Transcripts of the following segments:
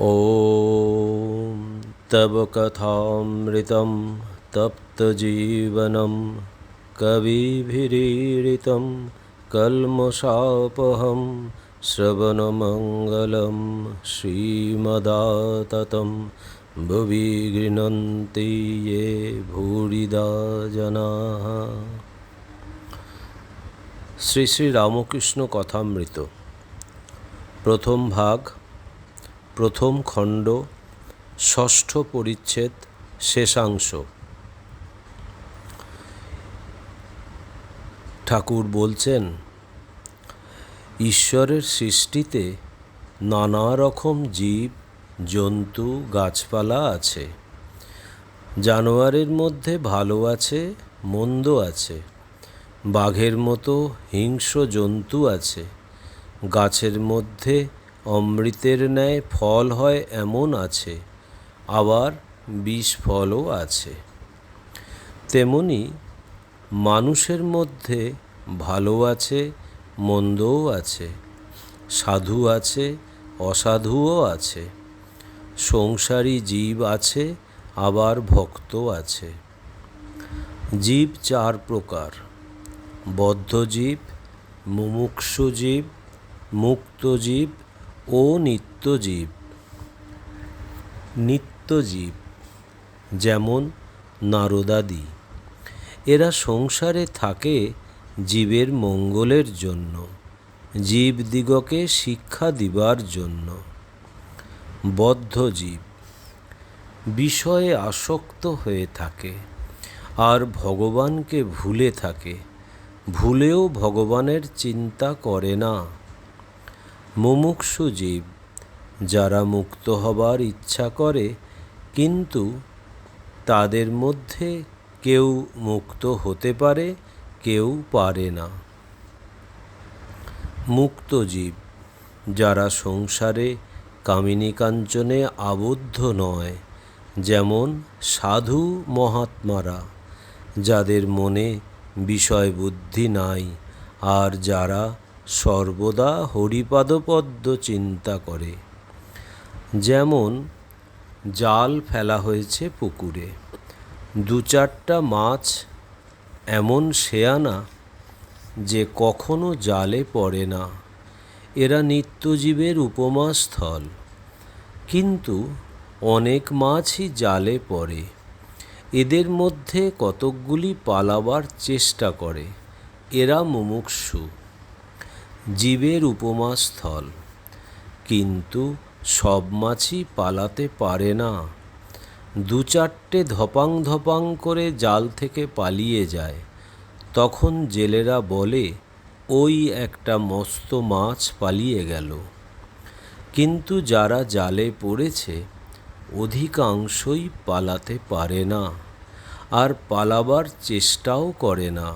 ॐ तव कथामृतं तप्तजीवनं कविभिरीडितं कल्मषापहं श्रवणमङ्गलं श्रीमदाततं भुवि गृह्णन्ति ये भूरिदा जनाः শ্রী শ্রী রামকৃষ্ণ কথামৃত প্রথম ভাগ প্রথম খণ্ড, ষষ্ঠ পরিচ্ছেদ, শেষাংশ। ঠাকুর বলছেন, ঈশ্বরের সৃষ্টিতে নানা রকম জীব, জন্তু, গাছপালা আছে। জানোয়ারের মধ্যে ভালো আছে, মন্দ আছে। বাঘের মতো হিংস্র জন্তু আছে। গাছের মধ্যে অমৃতের ন্যায় ফল হয় এমন আছে, আবার বিষ ফলও আছে। তেমনি মানুষের মধ্যে ভালো আছে, মন্দও আছে, সাধু আছে, অসাধুও আছে। সংসারী জীব আছে, আবার ভক্ত আছে। জীব চার প্রকার বদ্ধজীব মুমুক্ষুজীব মুক্তজীব ও নিত্যজীব। নিত্যজীব যেমন নারদাদি। এরা সংসারে থাকে জীবের মঙ্গলের জন্য। জীবদিগকে শিক্ষা দিবার জন্য। বদ্ধজীব বিষয়ে আসক্ত হয়ে থাকে। আর ভগবানকে ভুলে থাকে। ভুলেও ভগবানের চিন্তা করে না। মুমুক্ষু জীব, যারা মুক্ত হবার ইচ্ছা করে, কিন্তু তাদের মধ্যে কেউ মুক্ত হতে পারে, কেউ পারে না। মুক্ত জীব, যারা সংসারে কামিনী কাঞ্চনে আবদ্ধ নয়, যেমন সাধু মহাত্মারা, যাদের মনে বিষয় বুদ্ধি নাই, আর যারা সর্বদা হরিপাদপদ্ম চিন্তা করে। যেমন জাল ফেলা হয়েছে পুকুরে, দু চারটা মাছ এমন শেয়ানা যে কখনো জালে পড়ে না। এরা নিত্যজীবের উপমা স্থল কিন্তু অনেক মাছই জালে পড়ে। এদের মধ্যে কতকগুলি পালাবার চেষ্টা করে। এরা মুমুক্ষু। জীবের উপমা স্থল। কিন্তু সব মাছই পালাতে পারে না। দু চারটে ধপাং ধপাং করে জাল থেকে পালিয়ে যায়। তখন জেলেরা বলে, ওই একটা মস্ত মাছ পালিয়ে গেল। কিন্তু যারা জালে পড়েছে, অধিকাংশই পালাতে পারে না আর পালাবার চেষ্টাও করে না।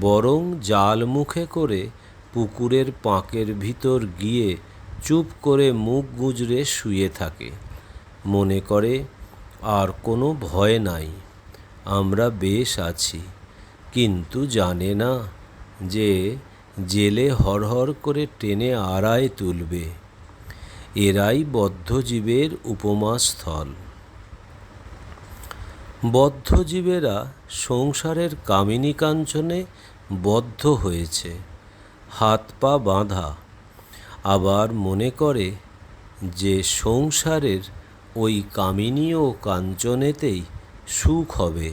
বরং জাল মুখে করে পুকুরের পাঁকের ভিতর গিয়ে চুপ করে মুখ গুজরে শুয়ে থাকে। মনে করে, আর কোনো ভয় নাই, আমরা বেশ আছি। কিন্তু জানে না যে জেলে হরহর করে টেনে আড়ায় তুলবে। এরাই বদ্ধজীবের উপমাস্থল। বদ্ধজীবেরা সংসারের কামিনী কাঞ্চনে বদ্ধ হয়েছে। হাত পা বাঁধা। আবার মনে করে যে সংসারের ওই কামিনী ও কাঞ্চনেতেই সুখ হবে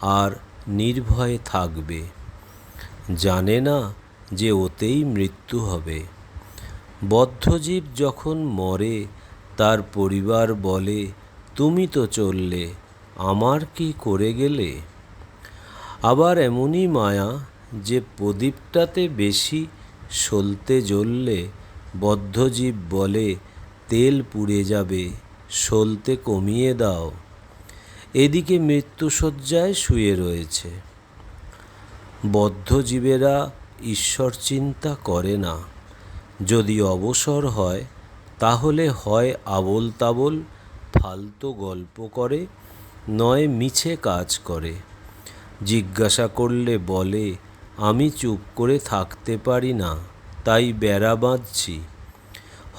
আর নির্ভয়ে থাকবে। জানে না যে ওতেই মৃত্যু হবে। বদ্ধজীব যখন মরে, তার পরিবার বলে, তুমি তো চললে, আমার কি করে গেলে? আবার এমনই মায়া যে প্রদীপটাতে বেশি সলতে জ্বললে বদ্ধজীব বলে, তেল পুড়ে যাবে, সলতে কমিয়ে দাও। এদিকে মৃত্যুসজ্জায় শুয়ে রয়েছে। বদ্ধজীবেরা ঈশ্বর চিন্তা করে না। যদি অবসর হয়, তাহলে হয় আবোল তাবোল ফালতু গল্প করে, নয় মিছে কাজ করে। জিজ্ঞাসা করলে বলে আমি চুপ করে থাকতে পারি না, তাই বেড়া বাঁধছি।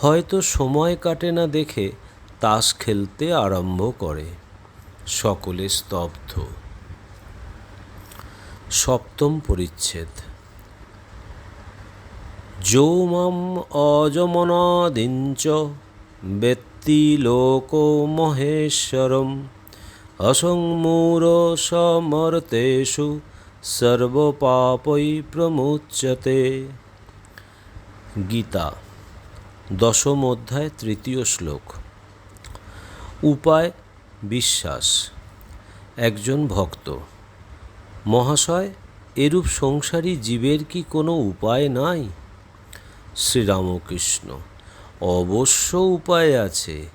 হয়তো সময় কাটে না দেখে তাস খেলতে আরম্ভ করে। সকলে স্তব্ধ। সপ্তম পরিচ্ছেদ। যৌমম অজমনাদিঞ্চ ব্যক্তি লোক মহেশ্বরম। অসংমূর সমর্তেষু সর্বপাপৈ প্রমুচ্যতে। গীতা, দশম অধ্যায়, তৃতীয় শ্লোক। উপায়, বিশ্বাস। একজন ভক্ত, মহাশয়, এরূপ সংসারী জীবের কি কোনো উপায় নাই? শ্রীরামকৃষ্ণ, অবশ্য উপায় আছে।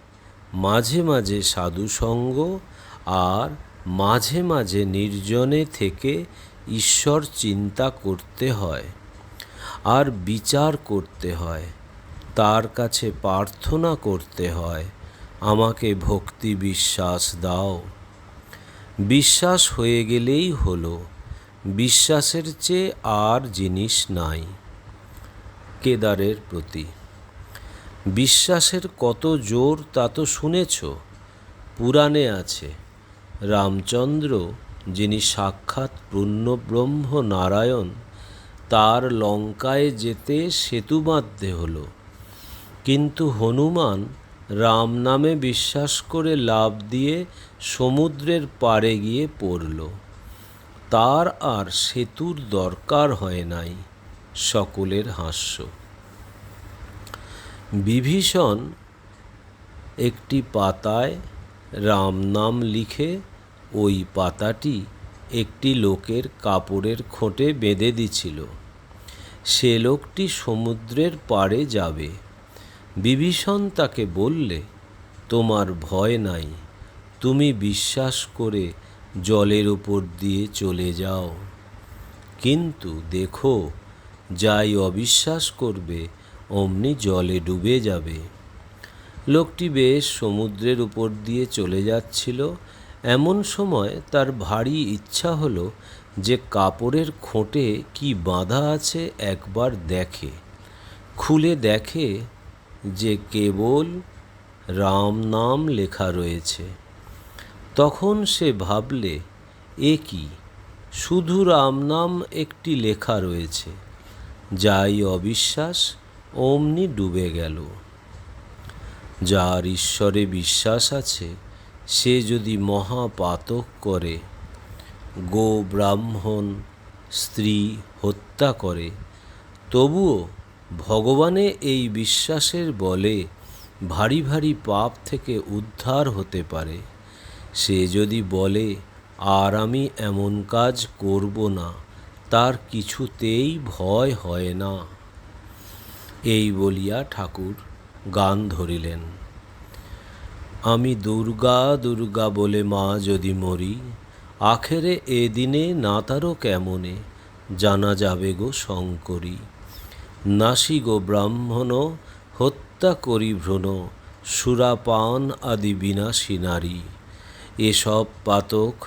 মাঝে মাঝে সাধুসঙ্গ আর মাঝে মাঝে নির্জনে থেকে ঈশ্বর চিন্তা করতে হয়, আর বিচার করতে হয়, তার কাছে প্রার্থনা করতে হয়, আমাকে ভক্তি বিশ্বাস দাও। বিশ্বাস হয়ে গেলেই হলো, বিশ্বাসের চেয়ে আর জিনিস নাই। কেদারের প্রতি, বিশ্বাসের কত জোর তা তো শুনেছ, পুরাণে আছে, রামচন্দ্র যিনি সাক্ষাৎ পূর্ণব্রহ্ম নারায়ণ, তার লঙ্কায় যেতে সেতু বাঁধতে হলো। কিন্তু হনুমান রাম নামে বিশ্বাস করে লাভ দিয়ে সমুদ্রের পাড়ে গিয়ে পড়ল। তার আর সেতুর দরকার হয় নাই সকলের হাস্য। বিভীষণ একটি পাতায় রাম নাম লিখে ওই পাতাটি একটি লোকের কাপড়ের খোঁটে বেঁধে দিছিল। সে লোকটি সমুদ্রের পাড়ে যাবে। বিভীষণ তাকে বললে, তোমার ভয় নাই। তুমি বিশ্বাস করে জলের উপর দিয়ে চলে যাও। কিন্তু দেখো, যাই অবিশ্বাস করবে, অমনি জলে ডুবে যাবে। লোকটি বেশ সমুদ্রের উপর দিয়ে চলে যাচ্ছিল। এমন সময় তার ভারী ইচ্ছা হলো যে কাপড়ের খোঁটে কি বাঁধা আছে একবার দেখে। খুলে দেখে যে কেবল রাম নাম লেখা রয়েছে। তখন সে ভাবলে, এ কি? শুধু রাম নাম একটি লেখা রয়েছে। যাই অবিশ্বাস, অমনি ডুবে গেল। যার ঈশ্বরে বিশ্বাস আছে সে যদি মহাপাতক করে, গো ব্রাহ্মণ, স্ত্রী হত্যা করে, তবুও ভগবানে এই বিশ্বাসের বলে ভারী ভারী পাপ থেকে উদ্ধার হতে পারে। সে যদি বলে, আর আমি এমন কাজ করব না, তার কিছুতেই ভয় হয় না। এই বলিয়া ঠাকুর গান ধরিলেন। আমি দুর্গা দুর্গা বলে মা যদি মরি, আখেরে এ দিনে না তারও কেমনে জানা যাবে গো শঙ্করী? নাসি গো ব্রাহ্মণ, হত্যা করি ভ্রণ, সুরাপান আদি বিনাশী নারী। এসব পাতক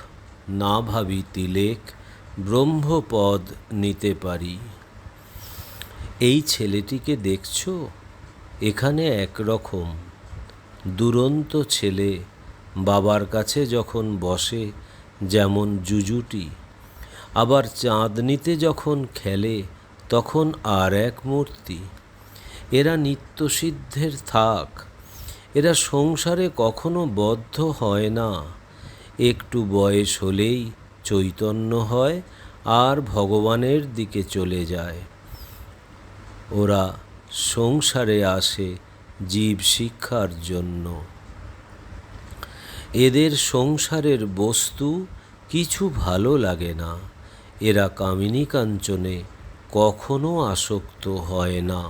না ভাবি তিলেক, ব্রহ্মপদ নিতে পারি। এই ছেলেটিকে দেখছ? এখানে একরকম দুরন্ত ছেলে বাবার কাছে যখন বসে যেমন জুজুটি, আবার চাঁদনিতে যখন খেলে তখন আর এক মূর্তি। এরা নিত্যসিদ্ধের থাক, এরা সংসারে কখনো বদ্ধ হয় না। একটু বয়স হলেই চৈতন্য হয়, আর ভগবানের দিকে চলে যায়। ওরা সংসারে আসে জীব শিক্ষার জন্য। এদের সংসারের বস্তু কিছু ভালো লাগে না। এরা কামিনী কাঞ্চনে কখনো আসক্ত হয় না।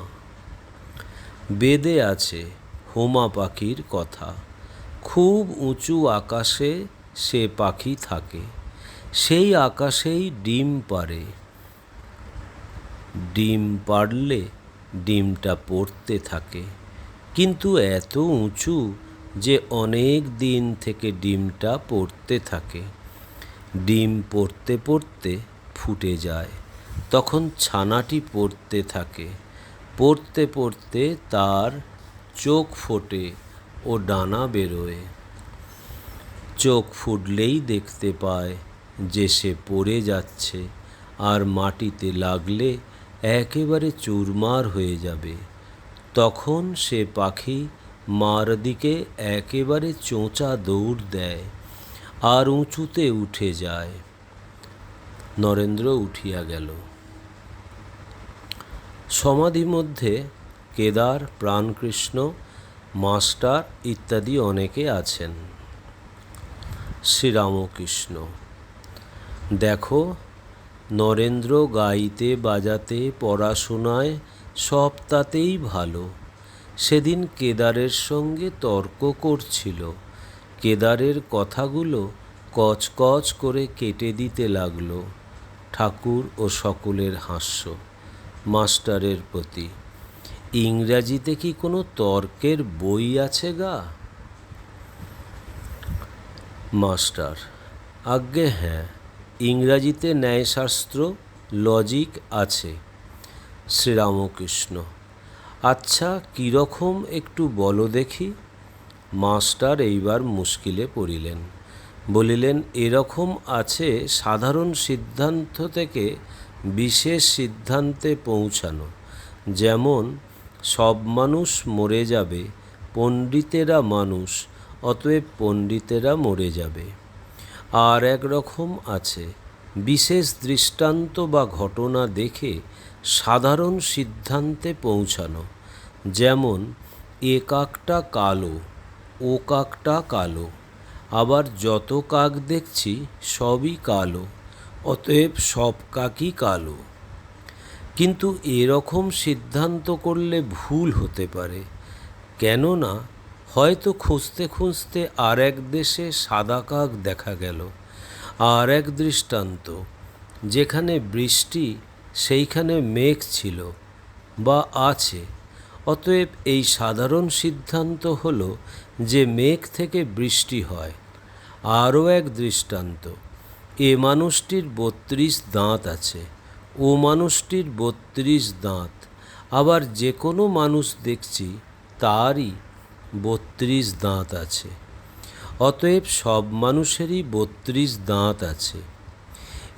বেদে আছে হোমা পাখির কথা। খুব উঁচু আকাশে সে পাখি থাকে। সেই আকাশেই ডিম পারে ডিম পাড়লে ডিমটা পড়তে থাকে। কিন্তু এত উঁচু যে অনেক দিন থেকে ডিমটা পড়তে থাকে। ডিম পড়তে পড়তে ফুটে যায়। তখন ছানাটি পড়তে থাকে। পড়তে পড়তে তার চোখ ফোটে ও ডানা বেরোয়। চোখ ফুটলেই দেখতে পায় যে সে পড়ে যাচ্ছে আর মাটিতে লাগলে একেবারে চুরমার হয়ে যাবে। তখন সে পাখি মার দিকে একেবারে চোঁচা দৌড় দেয় আর উঁচুতে উঠে যায়। নরেন্দ্র উঠিয়া গেল। সমাধি মধ্যে কেদার, প্রাণকৃষ্ণ, মাস্টার ইত্যাদি অনেকে আছেন। শ্রীরামকৃষ্ণ, দেখো, নরেন্দ্র গাইতে বাজাতে পড়াশোনায় সব তাতেই ভালো। সেদিন কেদারের সঙ্গে তর্ক করছিল। কেদারের কথাগুলো কচকচ করে কেটে দিতে লাগল ঠাকুর ও সকলের হাস্য, মাস্টারের প্রতি। ইংরাজিতে কি কোনো তর্কের বই আছে গা? মাস্টার, আজ্ঞে হ্যাঁ ইংরাজিতে ন্যায়শাস্ত্র, লজিক আছে। শ্রীরামকৃষ্ণ। আচ্ছা কীরকম একটু বলো দেখি। মাস্টার এইবার মুশকিলে পড়িলেন। বলিলেন, এরকম আছে সাধারণ সিদ্ধান্ত থেকে বিশেষ সিদ্ধান্তে পৌঁছানো। যেমন, সব মানুষ মরে যাবে, পণ্ডিতেরা মানুষ, অতএব পণ্ডিতেরা মরে যাবে। আর এক রকম আছে, বিশেষ দৃষ্টান্ত বা ঘটনা দেখে সাধারণ সিদ্ধান্তে পৌঁছানো। যেমন, এ কাকটা কালো, ও কাকটা কালো, আবার যত কাক দেখছি সবই কালো, অতএব সব কাকই কালো। কিন্তু এরকম সিদ্ধান্ত করলে ভুল হতে পারে। কেননা, হয়তো খুঁজতে খুঁজতে আর এক দেশে সাদা কাক দেখা গেল আর এক দৃষ্টান্ত, যেখানে বৃষ্টি সেইখানে মেঘ ছিল বা আছে। অতএব এই সাধারণ সিদ্ধান্ত হল যে মেঘ থেকে বৃষ্টি হয়। আরও এক দৃষ্টান্ত, এ মানুষটির বত্রিশ দাঁত আছে, ও মানুষটির বত্রিশ দাঁত। আবার যে কোনো মানুষ দেখছি তারই বত্রিশ দাঁত আছে। অতএব সব মানুষেরই বত্রিশ দাঁত আছে।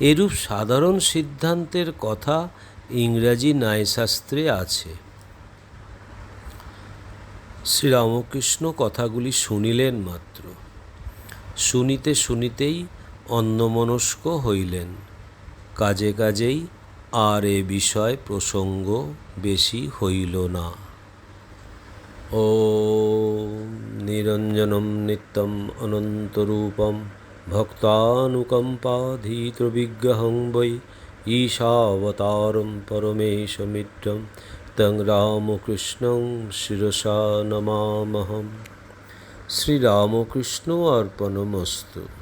এরূপ সাধারণ সিদ্ধান্তের কথা ইংরাজি ন্যায়শাস্ত্রে আছে। শ্রীরামকৃষ্ণ কথাগুলি শুনিলেন মাত্র। শুনিতে শুনিতেই অন্যমনস্ক হইলেন। কাজে কাজেই আর এ বিষয় প্রসঙ্গ বেশি হইল না। ও নিরঞ্জনম নিত্যম অনন্তরূপম ভক্তানুকম্পাধীতবিগ্রহং বৈ ঈশাবতারম পরমেশমিত্রম তং রামকৃষ্ণং শিরসা নমামহম শ্রীরামকৃষ্ণ অর্পণমস্তু